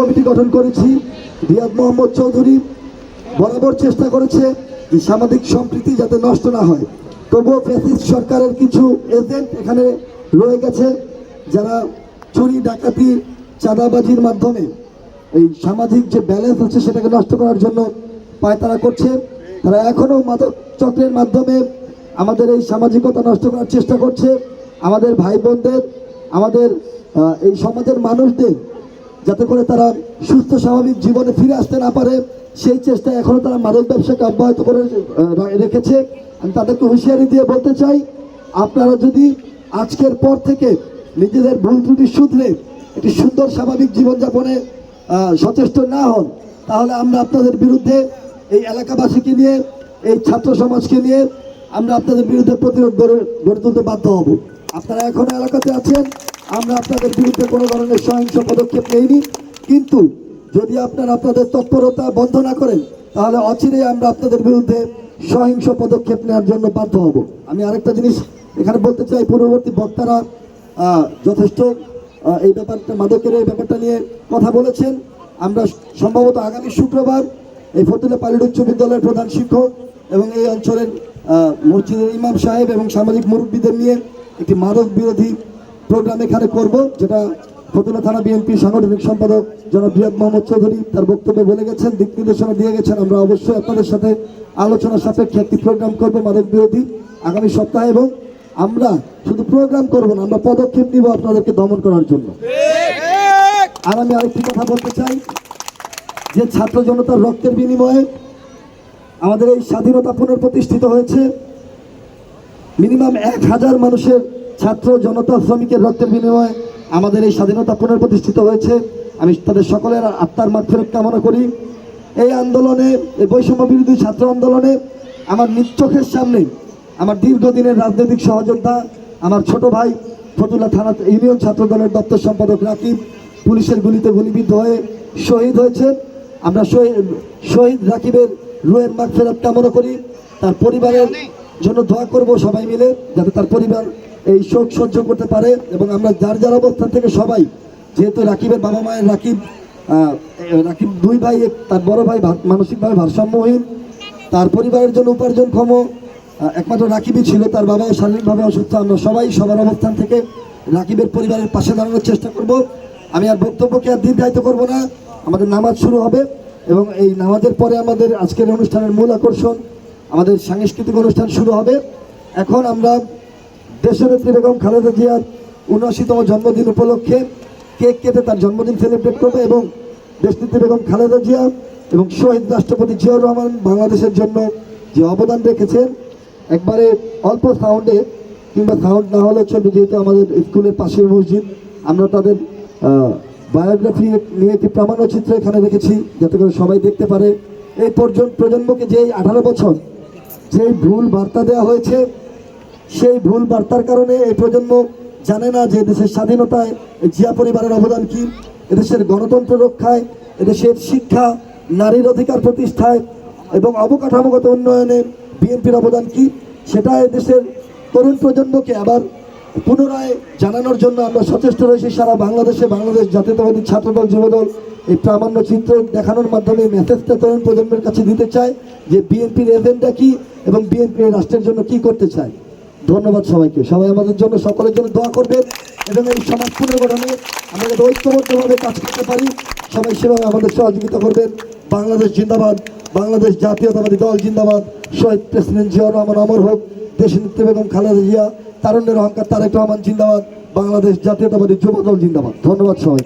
Committee গঠন করেছি। রিয়াদ মোহাম্মদ চৌধুরী বরাবর চেষ্টা করেছে যে সামাজিক সম্প্রীতি যাতে নষ্ট না হয়। তবুও ফ্যাসিস্ট সরকারের কিছু এজেন্ট এখানে রয়ে গেছে, যারা চুরি, ডাকাতি, চাঁদাবাজির মাধ্যমে এই সামাজিক যে ব্যালেন্স আছে সেটাকে নষ্ট করার জন্য পায়তারা করছে। তারা এখনও মাদক চক্রের মাধ্যমে আমাদের এই সামাজিকতা নষ্ট করার চেষ্টা করছে। আমাদের ভাই বোনদের, আমাদের এই সমাজের মানুষদের যাতে করে তারা সুস্থ, স্বাভাবিক জীবনে ফিরে আসতে না পারে। সেই চেষ্টায় এখনও তারা মাদক ব্যবসাকে অব্যাহত করে রেখেছে। আমি তাদেরকে হুঁশিয়ারি দিয়ে বলতে চাই, আপনারা যদি আজকের পর থেকে নিজেদের ভুল ত্রুটি শুধরে একটি সুন্দর, স্বাভাবিক জীবনযাপনে সচেষ্ট না হন, তাহলে আমরা আপনাদের বিরুদ্ধে এই এলাকাবাসীকে নিয়ে, এই ছাত্র সমাজকে নিয়ে আমরা আপনাদের বিরুদ্ধে প্রতিরোধ গড়ে গড়ে তুলতে বাধ্য হব। আপনারা এখনও এলাকাতে আছেন আমরা আপনাদের বিরুদ্ধে কোনো ধরনের সহিংস পদক্ষেপ নেইনি। কিন্তু যদি আপনারা আপনাদের তৎপরতা বন্ধ না করেন, তাহলে অচিরেই আমরা আপনাদের বিরুদ্ধে সহিংস পদক্ষেপ নেওয়ার জন্য বাধ্য হব। আমি আরেকটা জিনিস এখানে বলতে চাই, পূর্ববর্তী বক্তারা যথেষ্ট এই ব্যাপারটা, মাদকের এই ব্যাপারটা নিয়ে কথা বলেছেন। আমরা সম্ভবত আগামী শুক্রবার এই ফতুল্লা পালিট উচ্চ বিদ্যালয়ের প্রধান শিক্ষক এবং এই অঞ্চলের মসজিদের ইমাম সাহেব এবং সামাজিক মুরব্বীদের নিয়ে একটি মাদক বিরোধী প্রোগ্রাম এখানে করব, যেটা ফতুল্লা থানা বিএনপি সাংগঠনিক সম্পাদক জনাব রিয়াদ মোহাম্মদ চৌধুরী তার বক্তব্যে বলে গেছেন, দিক নির্দেশনা দিয়ে গেছেন। আমরা অবশ্যই আপনাদের সাথে আলোচনা সাপেক্ষে একটি প্রোগ্রাম করব, মাদক বিরোধী আগামী সপ্তাহে এবং আমরা শুধু প্রোগ্রাম করব না, আমরা পদক্ষেপ নিব আপনাদেরকে দমন করার জন্য। আর আমি আরেকটি কথা বলতে চাই, যে ছাত্র জনতার রক্তের বিনিময়ে আমাদের এই স্বাধীনতা পুনঃপ্রতিষ্ঠিত হয়েছে। মিনিমাম এক হাজার মানুষের ছাত্র জনতা শ্রমিকের রক্তের বিনিময়ে আমাদের এই স্বাধীনতা পুনঃপ্রতিষ্ঠিত হয়েছে। আমি তাদের সকলের আত্মার মাধ্যমে কামনা করি। এই আন্দোলনে, এই বৈষম্য বিরোধী ছাত্র আন্দোলনে আমার নিজ চোখের সামনে আমার দীর্ঘদিনের রাজনৈতিক সহযোদ্ধা, আমার ছোট ভাই ফতুল্লা থানা ইউনিয়ন ছাত্র দলের দপ্তর সম্পাদক রাকিব পুলিশের গুলিতে গুলিবিদ্ধ হয়ে শহীদ হয়েছেন। আমরা শহীদ রাকিবের রুয়ের মাগ ফেরত কামনা করি। তার পরিবারের জন্য দোয়া করব সবাই মিলে, যাতে তার পরিবার এই শোক সহ্য করতে পারে এবং আমরা যার যার অবস্থান থেকে সবাই, যেহেতু রাকিবের বাবা মায়ের রাকিব রাকিব দুই ভাই তার বড় ভাই মানসিকভাবে ভারসাম্যহীন, তার পরিবারের জন্য উপার্জনক্ষম একমাত্র রাকিবই ছিল, তার বাবাও শারীরিকভাবে অসুস্থ, আমরা সবাই সবার অবস্থান থেকে রাকিবের পরিবারের পাশে দাঁড়ানোর চেষ্টা করব। আমি আর বক্তব্যকে আর দীর্ঘায়িত করব না, আমাদের নামাজ শুরু হবে এবং এই নামাজের পরে আমাদের আজকের অনুষ্ঠানের মূল আকর্ষণ, আমাদের সাংস্কৃতিক অনুষ্ঠান শুরু হবে। এখন আমরা দেশনেত্রী বেগম খালেদা জিয়ার উনআশিতম জন্মদিন উপলক্ষে কেক কেটে তার জন্মদিন সেলিব্রেট করবে এবং দেশনেত্রী বেগম খালেদা জিয়া এবং শহীদ রাষ্ট্রপতি জিয়াউর রহমান বাংলাদেশের জন্য যে অবদান রেখেছেন, একবারে অল্প সাউন্ডে কিংবা সাউন্ড না হলে চলবে যেহেতু আমাদের স্কুলের পাশের মসজিদ, আমরা তাদের বায়োগ্রাফি নিয়ে একটি প্রামাণ্যচিত্র এখানে রেখেছি যাতে করে সবাই দেখতে পারে। এই পর্যন্ত প্রজন্মকে যে আঠারো বছর যেই ভুল বার্তা দেওয়া হয়েছে সেই ভুল বার্তার কারণে এই প্রজন্ম জানে না যে দেশের স্বাধীনতায় জিয়া পরিবারের অবদান কি, এদেশের গণতন্ত্র রক্ষায়, এদেশের শিক্ষা, নারীর অধিকার প্রতিষ্ঠায় এবং অবকাঠামোগত উন্নয়নে বিএনপির অবদান কি, সেটা এদেশের তরুণ প্রজন্মকে আবার পুনরায় জানানোর জন্য আমরা সচেষ্ট রয়েছি। সারা বাংলাদেশে বাংলাদেশ জাতীয়তাবাদী ছাত্রদল, যুবদল এই প্রামাণ্য চিত্র দেখানোর মাধ্যমে মেসেজটা তরুণ প্রজন্মের কাছে দিতে চায় যে বিএনপির এজেন্ডা কি এবং বিএনপি রাষ্ট্রের জন্য কি করতে চায়। ধন্যবাদ সবাইকে। সবাই আমাদের জন্য, সকলের জন্য দোয়া করবেন এবং এই সমাজ পুনর্গঠনে আমরা যাতে ঐক্যবদ্ধভাবে কাজ করতে পারি, সবাই সেভাবে আমাদের সহযোগিতা করবেন। বাংলাদেশ জিন্দাবাদ, বাংলাদেশ জাতীয়তাবাদী দল জিন্দাবাদ। শহীদ প্রেসিডেন্ট জিয়াউর রহমান অমর হোক, দেশনেত্রী বেগম খালেদা জিয়া, তারুণ্যের অহংকার তারেক রহমান জিন্দাবাদ, বাংলাদেশ জাতীয়তাবাদী যুব দল জিন্দাবাদ। ধন্যবাদ সবাই